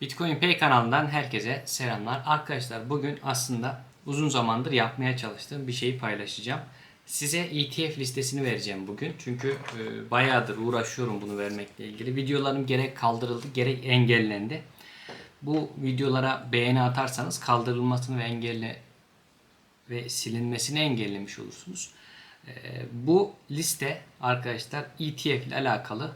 Bitcoin Pay kanalından herkese selamlar. Arkadaşlar bugün aslında uzun zamandır yapmaya çalıştığım bir şeyi paylaşacağım. Size ETF listesini vereceğim bugün. Çünkü e, bayağıdır uğraşıyorum bunu vermekle ilgili. Videolarım gerek kaldırıldı gerek engellendi. Bu videolara beğeni atarsanız kaldırılmasını ve engelle ve silinmesini engellemiş olursunuz. Ee, bu liste arkadaşlar ETF ile alakalı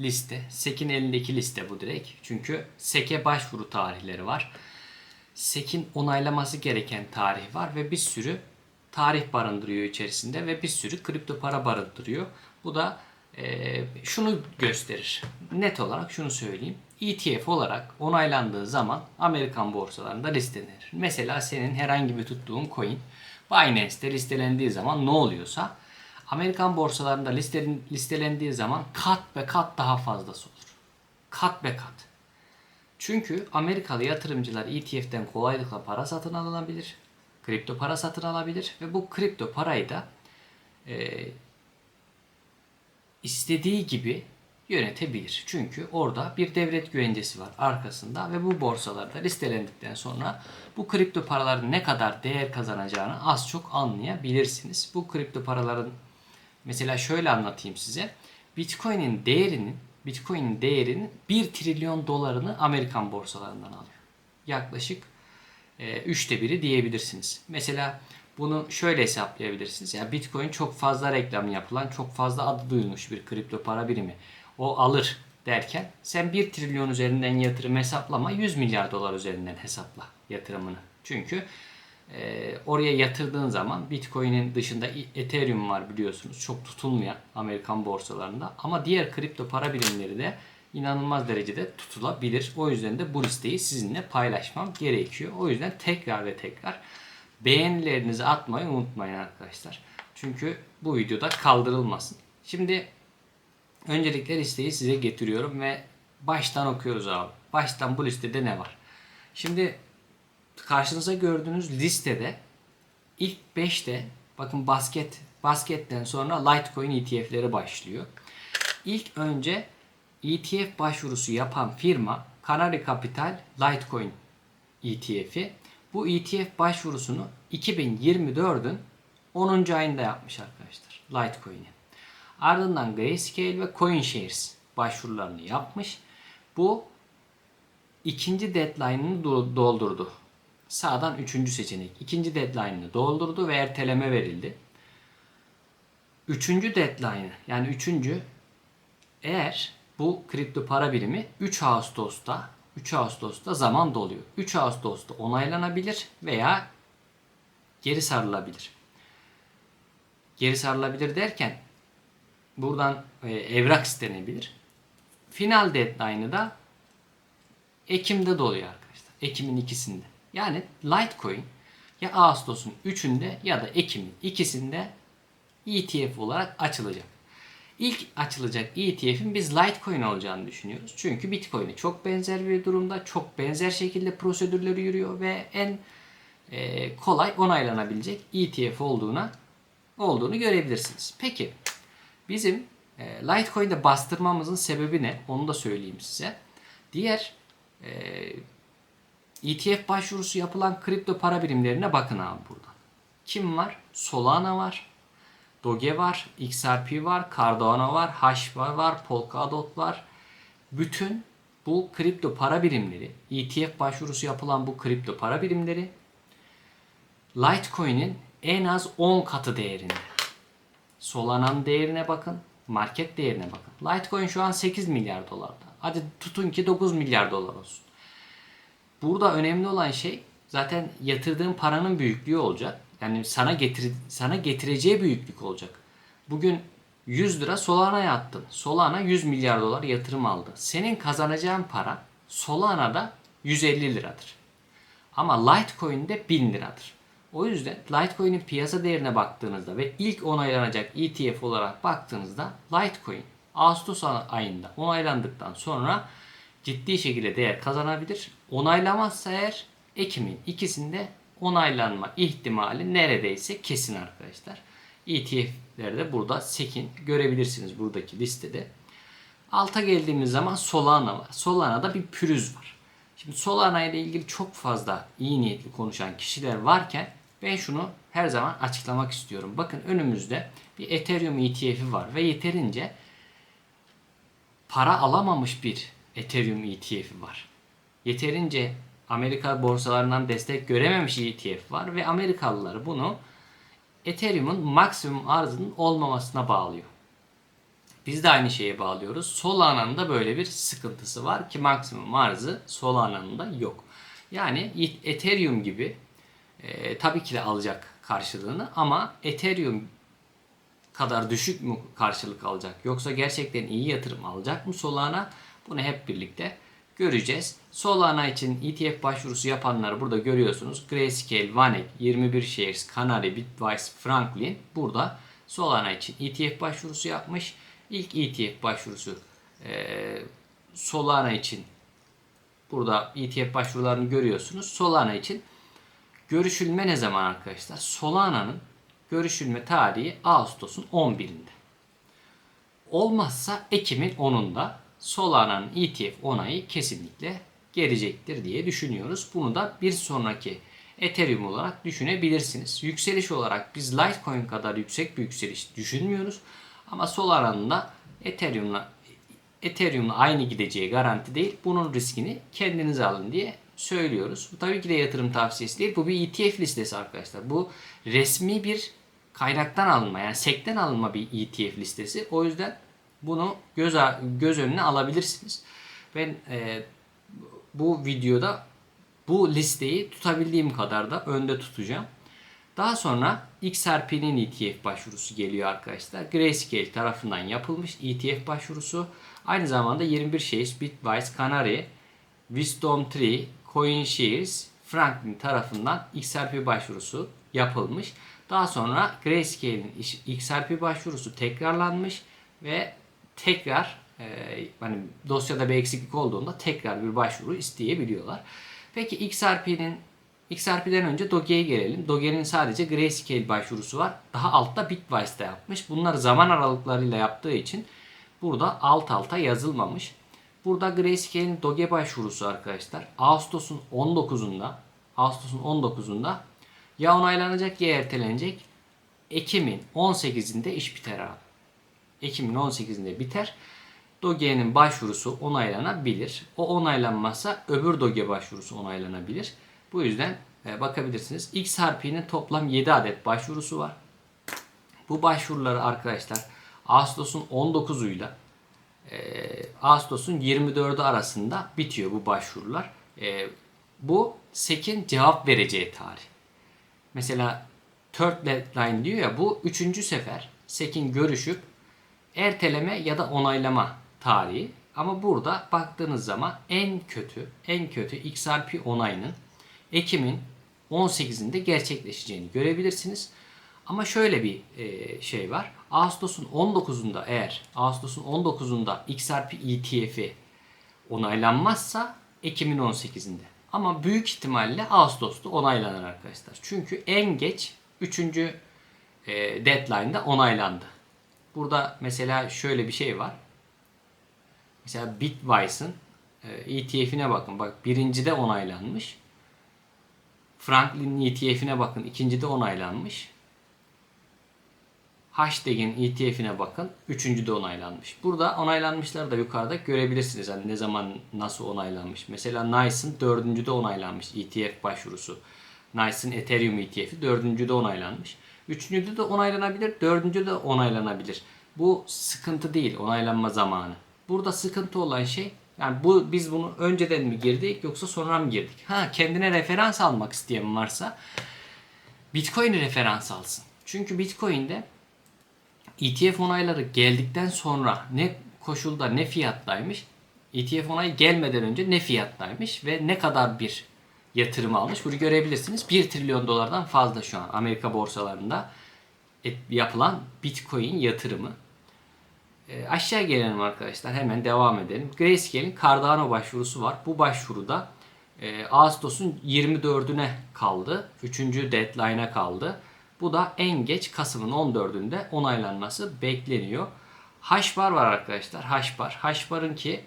liste. SEC'in elindeki liste bu direkt. Çünkü SEC'e başvuru tarihleri var. SEC'in onaylaması gereken tarih var ve bir sürü tarih barındırıyor içerisinde ve bir sürü kripto para barındırıyor. Bu da e, şunu gösterir. Net olarak şunu söyleyeyim. ETF olarak onaylandığı zaman Amerikan borsalarında listelenir. Mesela senin herhangi bir tuttuğun coin Binance'te listelendiği zaman ne oluyorsa Amerikan borsalarında listelen, listelendiği zaman kat ve kat daha fazlası olur. Kat ve kat. Çünkü Amerikalı yatırımcılar ETF'den kolaylıkla para satın alınabilir. Kripto para satın alabilir ve bu kripto parayı da e, istediği gibi yönetebilir. Çünkü orada bir devlet güvencesi var arkasında ve bu borsalarda listelendikten sonra bu kripto paraların ne kadar değer kazanacağını az çok anlayabilirsiniz. Bu kripto paraların mesela şöyle anlatayım size. Bitcoin'in değerinin Bitcoin'in değerinin 1 trilyon dolarını Amerikan borsalarından alıyor. Yaklaşık e, üçte biri diyebilirsiniz. Mesela bunu şöyle hesaplayabilirsiniz. Yani Bitcoin çok fazla reklam yapılan, çok fazla adı duyulmuş bir kripto para birimi. O alır derken sen 1 trilyon üzerinden yatırım hesaplama 100 milyar dolar üzerinden hesapla yatırımını. Çünkü e, oraya yatırdığın zaman Bitcoin'in dışında Ethereum var biliyorsunuz. Çok tutulmayan Amerikan borsalarında. Ama diğer kripto para birimleri de inanılmaz derecede tutulabilir. O yüzden de bu listeyi sizinle paylaşmam gerekiyor. O yüzden tekrar ve tekrar beğenilerinizi atmayı unutmayın arkadaşlar. Çünkü bu videoda kaldırılmasın. Şimdi öncelikle listeyi size getiriyorum ve baştan okuyoruz abi. Baştan bu listede ne var? Şimdi karşınıza gördüğünüz listede ilk 5'te bakın basket basketten sonra Litecoin ETF'leri başlıyor. İlk önce ETF başvurusu yapan firma Canary Capital Litecoin ETF'i. Bu ETF başvurusunu 2024'ün 10. ayında yapmış arkadaşlar Litecoin'i. Ardından Grayscale ve CoinShares başvurularını yapmış. Bu ikinci deadline'ını doldurdu. Sağdan üçüncü seçenek. İkinci deadline'ını doldurdu ve erteleme verildi. Üçüncü deadline'ı yani üçüncü eğer bu kripto para birimi 3 Ağustos'ta 3 Ağustos'ta zaman doluyor. 3 Ağustos'ta onaylanabilir veya geri sarılabilir. Geri sarılabilir derken buradan e, evrak istenebilir. Final deadline'ı da Ekim'de doluyor arkadaşlar. Ekim'in ikisinde. Yani Litecoin ya Ağustos'un 3'ünde ya da Ekim'in ikisinde ETF olarak açılacak. İlk açılacak ETF'in biz Litecoin olacağını düşünüyoruz. Çünkü Bitcoin'e çok benzer bir durumda, çok benzer şekilde prosedürleri yürüyor ve en e, kolay onaylanabilecek ETF olduğuna olduğunu görebilirsiniz. Peki bizim e, Litecoin'de bastırmamızın sebebi ne? Onu da söyleyeyim size. Diğer e, ETF başvurusu yapılan kripto para birimlerine bakın abi burada. Kim var? Solana var. Doge var, XRP var, Cardano var, Hash var, Polkadot var. Bütün bu kripto para birimleri, ETF başvurusu yapılan bu kripto para birimleri Litecoin'in en az 10 katı değerinde. Solana'nın değerine bakın, market değerine bakın. Litecoin şu an 8 milyar dolarda. Hadi tutun ki 9 milyar dolar olsun. Burada önemli olan şey zaten yatırdığın paranın büyüklüğü olacak. Yani sana getir sana getireceği büyüklük olacak. Bugün 100 lira Solana'ya attın. Solana 100 milyar dolar yatırım aldı. Senin kazanacağın para Solana'da 150 liradır. Ama Litecoin'de 1000 liradır. O yüzden Litecoin'in piyasa değerine baktığınızda ve ilk onaylanacak ETF olarak baktığınızda Litecoin Ağustos ayında onaylandıktan sonra ciddi şekilde değer kazanabilir. Onaylamazsa eğer Ekim'in ikisinde onaylanma ihtimali neredeyse kesin arkadaşlar. ETF'leri de burada sekin görebilirsiniz buradaki listede. Alta geldiğimiz zaman Solana var. Solana'da bir pürüz var. Şimdi Solana ile ilgili çok fazla iyi niyetli konuşan kişiler varken ben şunu her zaman açıklamak istiyorum. Bakın önümüzde bir Ethereum ETF'i var ve yeterince para alamamış bir Ethereum ETF'i var. Yeterince Amerika borsalarından destek görememiş ETF var ve Amerikalılar bunu Ethereum'un maksimum arzının olmamasına bağlıyor. Biz de aynı şeye bağlıyoruz. Solana'nın da böyle bir sıkıntısı var ki maksimum arzı Solana'nın da yok. Yani Ethereum gibi e, tabii ki de alacak karşılığını ama Ethereum kadar düşük mü karşılık alacak yoksa gerçekten iyi yatırım alacak mı Solana? Bunu hep birlikte göreceğiz. Solana için ETF başvurusu yapanları burada görüyorsunuz. Grayscale, Vanek, 21 Shares, Canary, Bitwise, Franklin burada Solana için ETF başvurusu yapmış. İlk ETF başvurusu e, Solana için burada ETF başvurularını görüyorsunuz. Solana için görüşülme ne zaman arkadaşlar? Solana'nın görüşülme tarihi Ağustos'un 11'inde. Olmazsa Ekim'in 10'unda Solana'nın ETF onayı kesinlikle gelecektir diye düşünüyoruz. Bunu da bir sonraki Ethereum olarak düşünebilirsiniz. Yükseliş olarak biz Litecoin kadar yüksek bir yükseliş düşünmüyoruz. Ama Solana'nın da Ethereum'la Ethereum'la aynı gideceği garanti değil. Bunun riskini kendiniz alın diye söylüyoruz. Bu tabii ki de yatırım tavsiyesi değil. Bu bir ETF listesi arkadaşlar. Bu resmi bir kaynaktan alınma yani SEC'ten alınma bir ETF listesi. O yüzden bunu göz, göz önüne alabilirsiniz. Ben e, bu videoda bu listeyi tutabildiğim kadar da önde tutacağım. Daha sonra XRP'nin ETF başvurusu geliyor arkadaşlar. Grayscale tarafından yapılmış ETF başvurusu. Aynı zamanda 21 Shares, Bitwise, Canary, Wisdom Tree, CoinShares, Franklin tarafından XRP başvurusu yapılmış. Daha sonra Grayscale'in XRP başvurusu tekrarlanmış ve tekrar e, hani dosyada bir eksiklik olduğunda tekrar bir başvuru isteyebiliyorlar. Peki XRP'nin XRP'den önce Doge'ye gelelim. Doge'nin sadece Grayscale başvurusu var. Daha altta Bitwise'da yapmış. Bunlar zaman aralıklarıyla yaptığı için burada alt alta yazılmamış. Burada Grayscale'in Doge başvurusu arkadaşlar Ağustos'un 19'unda Ağustos'un 19'unda ya onaylanacak ya ertelenecek. Ekim'in 18'inde iş biter abi. Ekim'in 18'inde biter. Doge'nin başvurusu onaylanabilir. O onaylanmazsa öbür Doge başvurusu onaylanabilir. Bu yüzden e, bakabilirsiniz. XRP'nin toplam 7 adet başvurusu var. Bu başvuruları arkadaşlar Ağustos'un 19'uyla e, Ağustos'un 24'ü arasında bitiyor bu başvurular. E, bu SEC'in cevap vereceği tarih. Mesela third deadline diyor ya bu üçüncü sefer SEC'in görüşüp erteleme ya da onaylama tarihi. Ama burada baktığınız zaman en kötü en kötü XRP onayının Ekim'in 18'inde gerçekleşeceğini görebilirsiniz. Ama şöyle bir e, şey var. Ağustos'un 19'unda eğer Ağustos'un 19'unda XRP ETF'i onaylanmazsa Ekim'in 18'inde. Ama büyük ihtimalle Ağustos'ta onaylanır arkadaşlar. Çünkü en geç 3. E, deadline'da onaylandı. Burada mesela şöyle bir şey var. Mesela Bitwise'ın e, ETF'ine bakın. Bak birincide onaylanmış. Franklin'in ETF'ine bakın. ikincide onaylanmış. Hashtag'in ETF'ine bakın. Üçüncüde onaylanmış. Burada onaylanmışları da yukarıda görebilirsiniz. Yani ne zaman nasıl onaylanmış. Mesela Nice'ın dördüncüde onaylanmış ETF başvurusu. Nice'ın Ethereum ETF'i dördüncüde onaylanmış. Üçüncüde de onaylanabilir. Dördüncüde de onaylanabilir. Bu sıkıntı değil onaylanma zamanı. Burada sıkıntı olan şey yani bu biz bunu önceden mi girdik yoksa sonra mı girdik? Ha kendine referans almak isteyen varsa Bitcoin'i referans alsın. Çünkü Bitcoin'de ETF onayları geldikten sonra ne koşulda ne fiyattaymış? ETF onayı gelmeden önce ne fiyattaymış ve ne kadar bir yatırım almış? Bunu görebilirsiniz. 1 trilyon dolardan fazla şu an Amerika borsalarında yapılan Bitcoin yatırımı. E, aşağı gelelim arkadaşlar. Hemen devam edelim. Grayscale'in Cardano başvurusu var. Bu başvuruda e, Ağustos'un 24'üne kaldı. 3. deadline'a kaldı. Bu da en geç Kasım'ın 14'ünde onaylanması bekleniyor. Hashbar var arkadaşlar. Hashbar. Hashbar'ın ki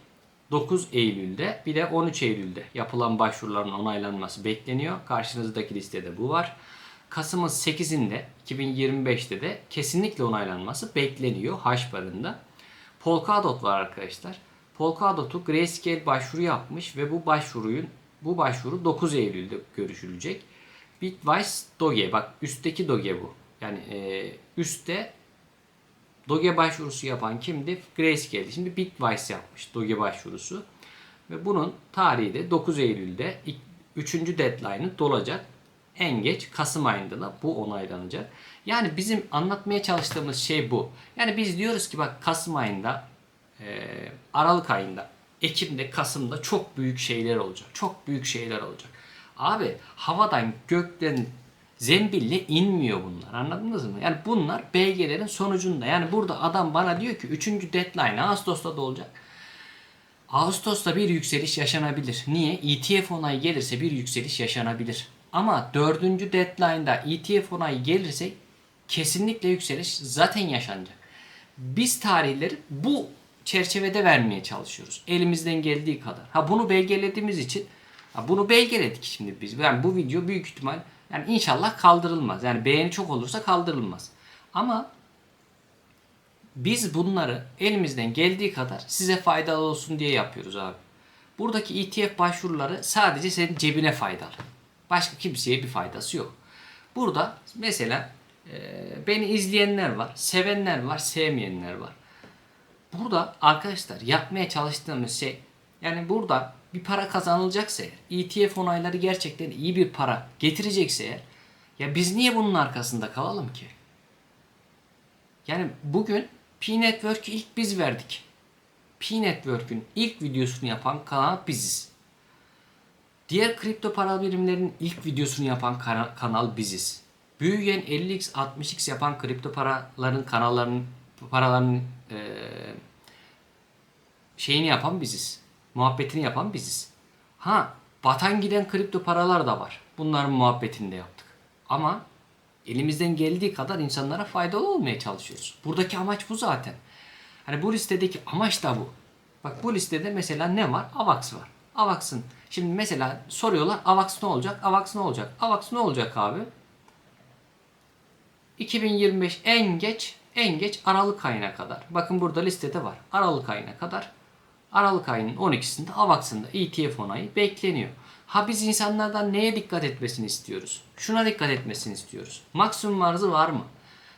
9 Eylül'de bir de 13 Eylül'de yapılan başvuruların onaylanması bekleniyor. Karşınızdaki listede bu var. Kasım'ın 8'inde 2025'te de kesinlikle onaylanması bekleniyor hash barında. Polkadot var arkadaşlar. Polkadot'u Grayscale başvuru yapmış ve bu başvuruyun bu başvuru 9 Eylül'de görüşülecek. Bitwise Doge bak üstteki Doge bu. Yani e, üstte Doge başvurusu yapan kimdi? Grayscale. Şimdi Bitwise yapmış Doge başvurusu. Ve bunun tarihi de 9 Eylül'de 3. deadline'ı dolacak. En geç Kasım ayında da bu onaylanacak. Yani bizim anlatmaya çalıştığımız şey bu. Yani biz diyoruz ki bak Kasım ayında, e, Aralık ayında, Ekim'de, Kasım'da çok büyük şeyler olacak. Çok büyük şeyler olacak. Abi havadan gökten zembille inmiyor bunlar. Anladınız mı? Yani bunlar belgelerin sonucunda. Yani burada adam bana diyor ki 3. deadline Ağustos'ta da olacak. Ağustos'ta bir yükseliş yaşanabilir. Niye? ETF onayı gelirse bir yükseliş yaşanabilir. Ama dördüncü deadline'da ETF onayı gelirse kesinlikle yükseliş zaten yaşanacak. Biz tarihleri bu çerçevede vermeye çalışıyoruz. Elimizden geldiği kadar. Ha bunu belgelediğimiz için bunu belgeledik şimdi biz. Yani bu video büyük ihtimal yani inşallah kaldırılmaz. Yani beğeni çok olursa kaldırılmaz. Ama biz bunları elimizden geldiği kadar size faydalı olsun diye yapıyoruz abi. Buradaki ETF başvuruları sadece senin cebine faydalı. Başka kimseye bir faydası yok. Burada mesela e, beni izleyenler var, sevenler var, sevmeyenler var. Burada arkadaşlar yapmaya çalıştığımız şey yani burada bir para kazanılacaksa eğer, ETF onayları gerçekten iyi bir para getirecekse eğer ya biz niye bunun arkasında kalalım ki? Yani bugün P-Network'ü ilk biz verdik. P-Network'ün ilk videosunu yapan kanal biziz. Diğer kripto para birimlerinin ilk videosunu yapan kana- kanal biziz. Büyüyen 50x 60x yapan kripto paraların kanallarının paraların eee, şeyini yapan biziz. Muhabbetini yapan biziz. Ha batan giden kripto paralar da var. Bunların muhabbetini de yaptık. Ama elimizden geldiği kadar insanlara faydalı olmaya çalışıyoruz. Buradaki amaç bu zaten. Hani bu listedeki amaç da bu. Bak bu listede mesela ne var? AVAX var. AVAX'ın şimdi mesela soruyorlar AVAX ne olacak? AVAX ne olacak? AVAX ne olacak abi? 2025 en geç en geç Aralık ayına kadar. Bakın burada listede var. Aralık ayına kadar. Aralık ayının 12'sinde AVAX'ın da ETF onayı bekleniyor. Ha biz insanlardan neye dikkat etmesini istiyoruz? Şuna dikkat etmesini istiyoruz. Maksimum arzı var mı?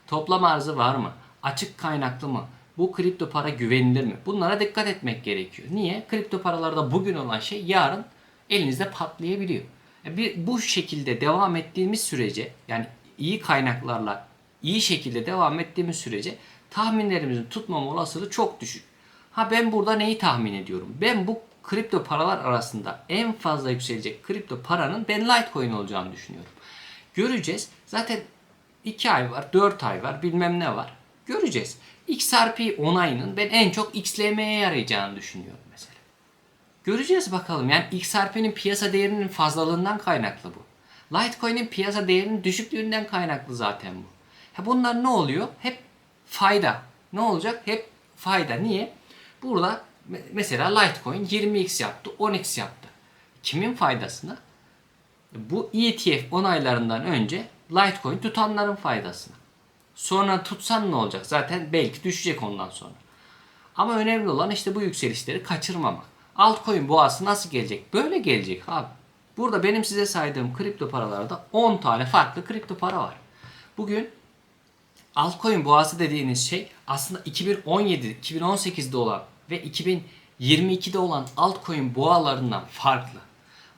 Toplam arzı var mı? Açık kaynaklı mı? Bu kripto para güvenilir mi? Bunlara dikkat etmek gerekiyor. Niye? Kripto paralarda bugün olan şey yarın elinizde patlayabiliyor. E Bir, bu şekilde devam ettiğimiz sürece yani iyi kaynaklarla iyi şekilde devam ettiğimiz sürece tahminlerimizin tutmama olasılığı çok düşük. Ha ben burada neyi tahmin ediyorum? Ben bu kripto paralar arasında en fazla yükselecek kripto paranın ben Litecoin olacağını düşünüyorum. Göreceğiz. Zaten 2 ay var, 4 ay var, bilmem ne var. Göreceğiz. XRP onayının ben en çok XLM'ye yarayacağını düşünüyorum mesela. Göreceğiz bakalım. Yani XRP'nin piyasa değerinin fazlalığından kaynaklı bu. Litecoin'in piyasa değerinin düşüklüğünden kaynaklı zaten bu. Ha bunlar ne oluyor? Hep fayda. Ne olacak? Hep fayda. Niye? Burada me- mesela Litecoin 20x yaptı, 10x yaptı. Kimin faydasına? Bu ETF onaylarından önce Litecoin tutanların faydasına. Sonra tutsan ne olacak? Zaten belki düşecek ondan sonra. Ama önemli olan işte bu yükselişleri kaçırmamak. Altcoin boğası nasıl gelecek? Böyle gelecek abi. Burada benim size saydığım kripto paralarda 10 tane farklı kripto para var. Bugün altcoin boğası dediğiniz şey aslında 2017, 2018'de olan ve 2022'de olan altcoin boğalarından farklı.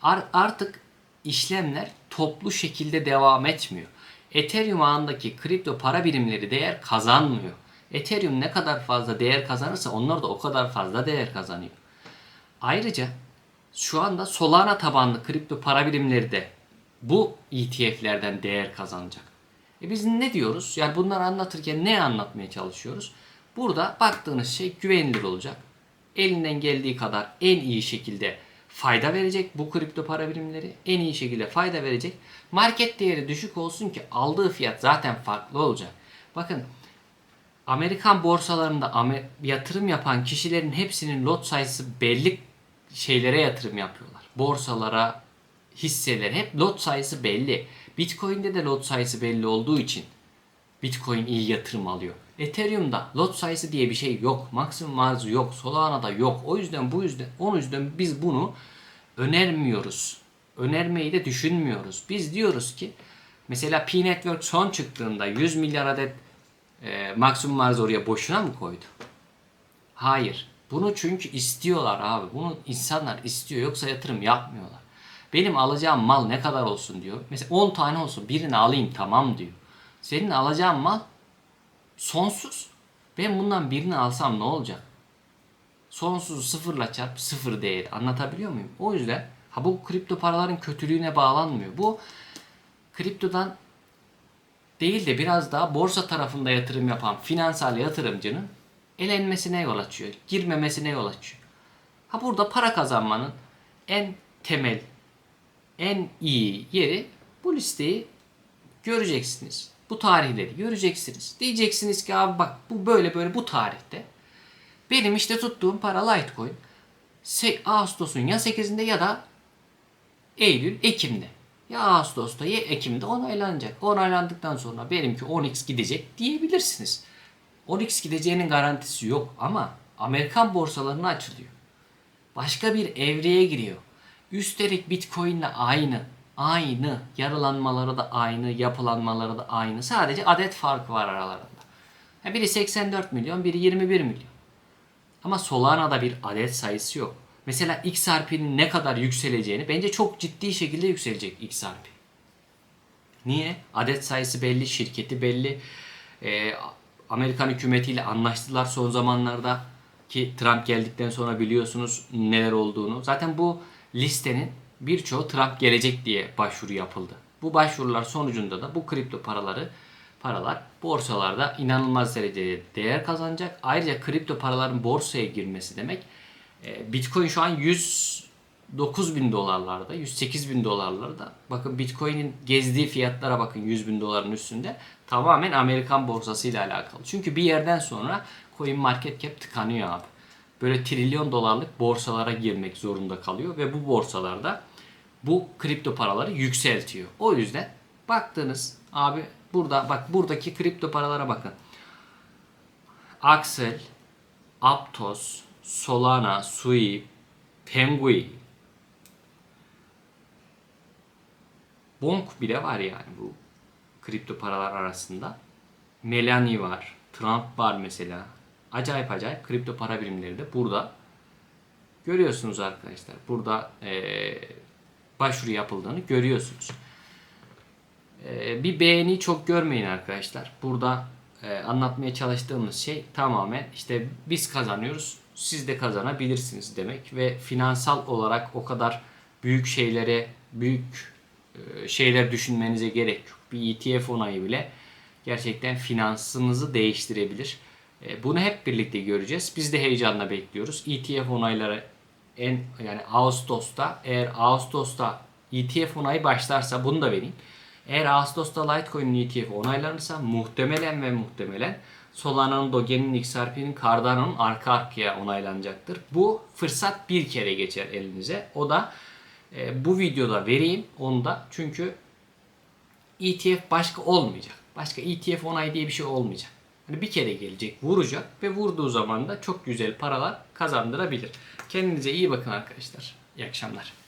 Ar- artık işlemler toplu şekilde devam etmiyor. Ethereum ağındaki kripto para birimleri değer kazanmıyor. Ethereum ne kadar fazla değer kazanırsa onlar da o kadar fazla değer kazanıyor. Ayrıca şu anda Solana tabanlı kripto para birimleri de bu ETF'lerden değer kazanacak. E biz ne diyoruz? Yani bunları anlatırken ne anlatmaya çalışıyoruz? Burada baktığınız şey güvenilir olacak. Elinden geldiği kadar en iyi şekilde fayda verecek bu kripto para birimleri. En iyi şekilde fayda verecek. Market değeri düşük olsun ki aldığı fiyat zaten farklı olacak. Bakın Amerikan borsalarında yatırım yapan kişilerin hepsinin lot sayısı belli şeylere yatırım yapıyorlar. Borsalara, hisselere hep lot sayısı belli. Bitcoin'de de lot sayısı belli olduğu için Bitcoin iyi yatırım alıyor. Ethereum'da lot sayısı diye bir şey yok. Maksimum arzı yok. Solana'da yok. O yüzden bu yüzden o yüzden biz bunu önermiyoruz. Önermeyi de düşünmüyoruz. Biz diyoruz ki mesela P Network son çıktığında 100 milyar adet e, maksimum arz oraya boşuna mı koydu? Hayır. Bunu çünkü istiyorlar abi. Bunu insanlar istiyor. Yoksa yatırım yapmıyorlar. Benim alacağım mal ne kadar olsun diyor. Mesela 10 tane olsun birini alayım tamam diyor. Senin alacağın mal sonsuz. Ben bundan birini alsam ne olacak? Sonsuzu sıfırla çarp sıfır değeri. Anlatabiliyor muyum? O yüzden ha bu kripto paraların kötülüğüne bağlanmıyor. Bu kriptodan değil de biraz daha borsa tarafında yatırım yapan finansal yatırımcının elenmesine yol açıyor. Girmemesine yol açıyor. Ha burada para kazanmanın en temel, en iyi yeri bu listeyi göreceksiniz. Bu tarihleri göreceksiniz. Diyeceksiniz ki abi bak bu böyle böyle bu tarihte. Benim işte tuttuğum para Litecoin Ağustos'un ya 8'inde ya da Eylül, Ekim'de. Ya Ağustos'ta ya Ekim'de onaylanacak. Onaylandıktan sonra benimki 10x gidecek diyebilirsiniz. 10x gideceğinin garantisi yok ama Amerikan borsalarına açılıyor. Başka bir evreye giriyor. Üstelik Bitcoin'le aynı. Aynı. Yaralanmaları da aynı, yapılanmaları da aynı. Sadece adet farkı var aralarında. Biri 84 milyon, biri 21 milyon. Ama Solana'da bir adet sayısı yok. Mesela XRP'nin ne kadar yükseleceğini bence çok ciddi şekilde yükselecek XRP. Niye? Adet sayısı belli, şirketi belli. Ee, Amerikan hükümetiyle anlaştılar son zamanlarda ki Trump geldikten sonra biliyorsunuz neler olduğunu. Zaten bu listenin birçoğu Trump gelecek diye başvuru yapıldı. Bu başvurular sonucunda da bu kripto paraları paralar borsalarda inanılmaz derecede değer kazanacak. Ayrıca kripto paraların borsaya girmesi demek e, Bitcoin şu an 109 bin dolarlarda, 108 bin dolarlarda. Bakın Bitcoin'in gezdiği fiyatlara bakın 100 bin doların üstünde. Tamamen Amerikan borsasıyla alakalı. Çünkü bir yerden sonra coin market cap tıkanıyor abi. Böyle trilyon dolarlık borsalara girmek zorunda kalıyor ve bu borsalarda bu kripto paraları yükseltiyor. O yüzden baktınız abi burada bak buradaki kripto paralara bakın. Axel, Aptos, Solana, Sui, Penguin, Bonk bile var yani bu kripto paralar arasında. Melani var, Trump var mesela. Acayip acayip kripto para birimleri de burada görüyorsunuz arkadaşlar. Burada eee, başvuru yapıldığını görüyorsunuz. Eee, bir beğeni çok görmeyin arkadaşlar. Burada eee, anlatmaya çalıştığımız şey tamamen işte biz kazanıyoruz, siz de kazanabilirsiniz demek ve finansal olarak o kadar büyük şeylere, büyük eee, şeyler düşünmenize gerek yok. Bir ETF onayı bile gerçekten finansınızı değiştirebilir. E, Bunu hep birlikte göreceğiz. Biz de heyecanla bekliyoruz. ETF onayları en yani Ağustos'ta eğer Ağustos'ta ETF onayı başlarsa bunu da vereyim. Eğer Ağustos'ta Litecoin'in ETF onaylanırsa muhtemelen ve muhtemelen Solana'nın, Doge'nin, XRP'nin, Cardano'nun arka arkaya onaylanacaktır. Bu fırsat bir kere geçer elinize. O da e, bu videoda vereyim onu da. Çünkü ETF başka olmayacak. Başka ETF onay diye bir şey olmayacak. Hani bir kere gelecek, vuracak ve vurduğu zaman da çok güzel paralar kazandırabilir. Kendinize iyi bakın arkadaşlar. İyi akşamlar.